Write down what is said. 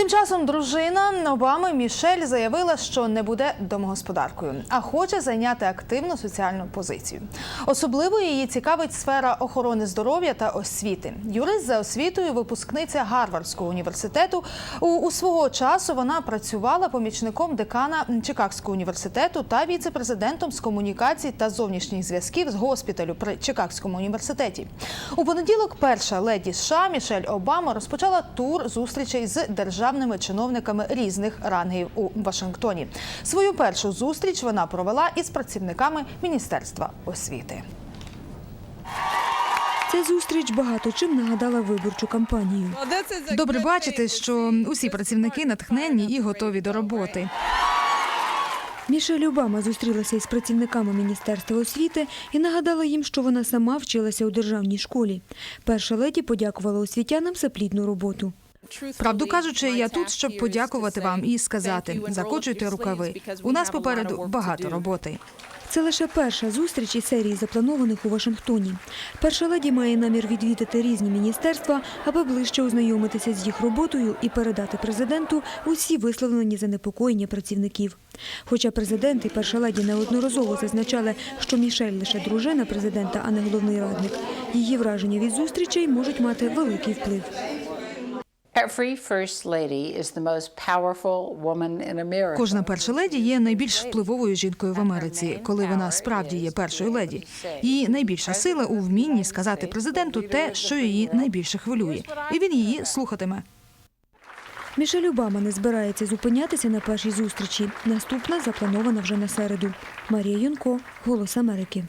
Тим часом дружина Обами Мішель заявила, що не буде домогосподаркою, а хоче зайняти активну соціальну позицію. Особливо її цікавить сфера охорони здоров'я та освіти. Юрист за освітою, випускниця Гарвардського університету. У, у свого часу вона працювала помічником декана Чикагського університету та віце-президентом з комунікацій та зовнішніх зв'язків з госпіталю при Чикагському університеті. У понеділок перша леді США Мішель Обама розпочала тур зустрічей з державними чиновниками різних рангів у Вашингтоні. Свою першу зустріч вона провела із працівниками Міністерства освіти. Ця зустріч багато чим нагадала виборчу кампанію. Добре бачити, що усі працівники натхненні і готові до роботи. Мішель Обама зустрілася із працівниками Міністерства освіти і нагадала їм, що вона сама вчилася у державній школі. Перша леді подякувала освітянам за плідну роботу. Правду кажучи, я тут, щоб подякувати вам і сказати: закочуйте рукави. У нас попереду багато роботи. Це лише перша зустріч із серії запланованих у Вашингтоні. Перша леді має намір відвідати різні міністерства, аби ближче ознайомитися з їх роботою і передати президенту усі висловлені занепокоєння працівників. Хоча президент і перша леді неодноразово зазначали, що Мішель лише дружина президента, а не головний радник, її враження від зустрічей можуть мати великий вплив. Кожна перша леді є найбільш впливовою жінкою в Америці, коли вона справді є першою леді. Її найбільша сила у вмінні сказати президенту те, що її найбільше хвилює, і він її слухатиме. Мішель Обама не збирається зупинятися на першій зустрічі. Наступна запланована вже на середу. Марія Юнко, Голос Америки.